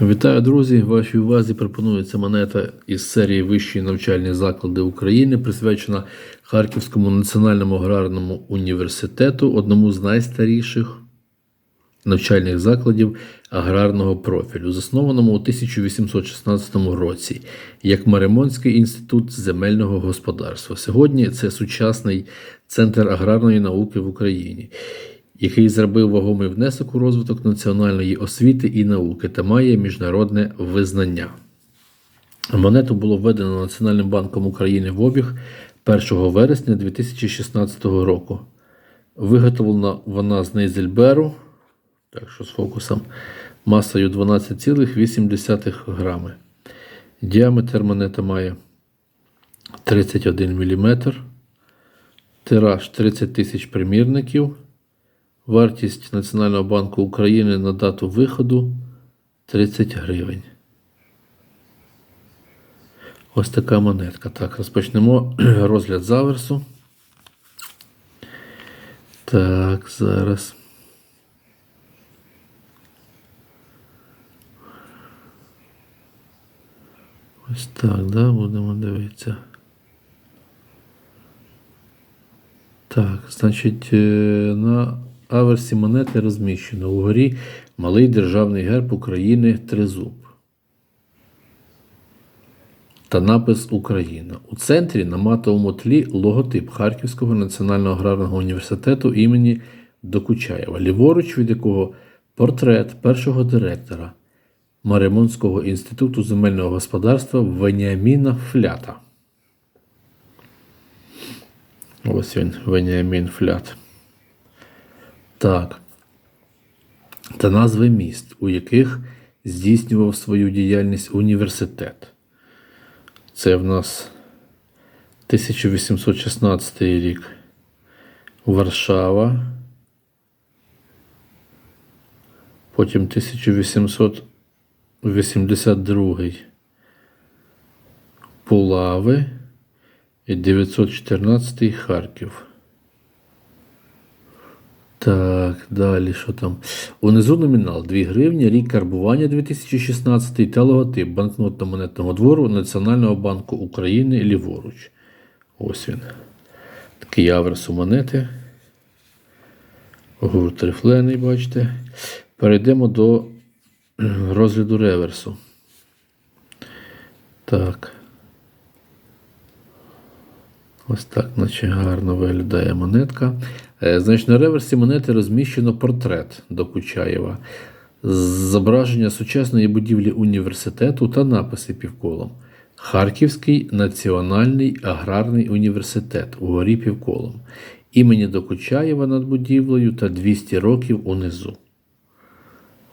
Вітаю, друзі! Вашій увазі пропонується монета із серії Вищі навчальні заклади України, присвячена Харківському національному аграрному університету, одному з найстаріших навчальних закладів аграрного профілю, заснованому у 1816 році як Маримонський інститут земельного господарства. Сьогодні це сучасний центр аграрної науки в Україні, який зробив вагомий внесок у розвиток національної освіти і науки та має міжнародне визнання. Монету було введено Національним банком України в обіг 1 вересня 2016 року. Виготовлена вона з Нейзельберу, так що з фокусом, масою 12,8 грами. Діаметр монета має 31 мм, тираж 30 тисяч примірників, вартість Національного банку України на дату виходу 30 гривень. Ось така монетка. Так, розпочнемо розгляд заверсу. Так, зараз. Ось так, да, будемо дивитися. Так, значить, е, на аверсі монети розміщено угорі малий державний герб України Тризуб та напис Україна. У центрі на матовому тлі логотип Харківського національного аграрного університету імені Докучаєва, ліворуч від якого портрет першого директора Маримонського інституту земельного господарства Веніаміна Флята. Ось він, Веніамін Флят. Так. Та назви міст, у яких здійснював свою діяльність університет. Це в нас 1816 рік. Варшава. Потім 1882 Пулави і 914 Харків. Так, далі що там? Унизу номінал 2 гривні, рік карбування 2016 та логотип банкнотно-монетного двору Національного банку України ліворуч. Ось він. Такий аверс у монети. Гурт рифлений, бачите. Перейдемо до розгляду реверсу. Так. Ось так, наче гарно виглядає монетка. Е, Значить, на реверсі монети розміщено портрет Докучаєва, зображення сучасної будівлі університету та написи півколом. Харківський національний аграрний університет угорі півколом. Імені Докучаєва над будівлею та 200 років унизу.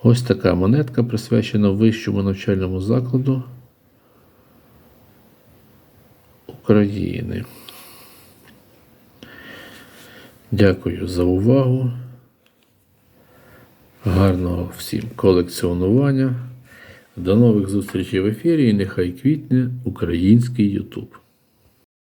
Ось така монетка присвячена вищому навчальному закладу України. Дякую за увагу. Гарного всім колекціонування. До нових зустрічей в ефірі і нехай квітне український Ютуб.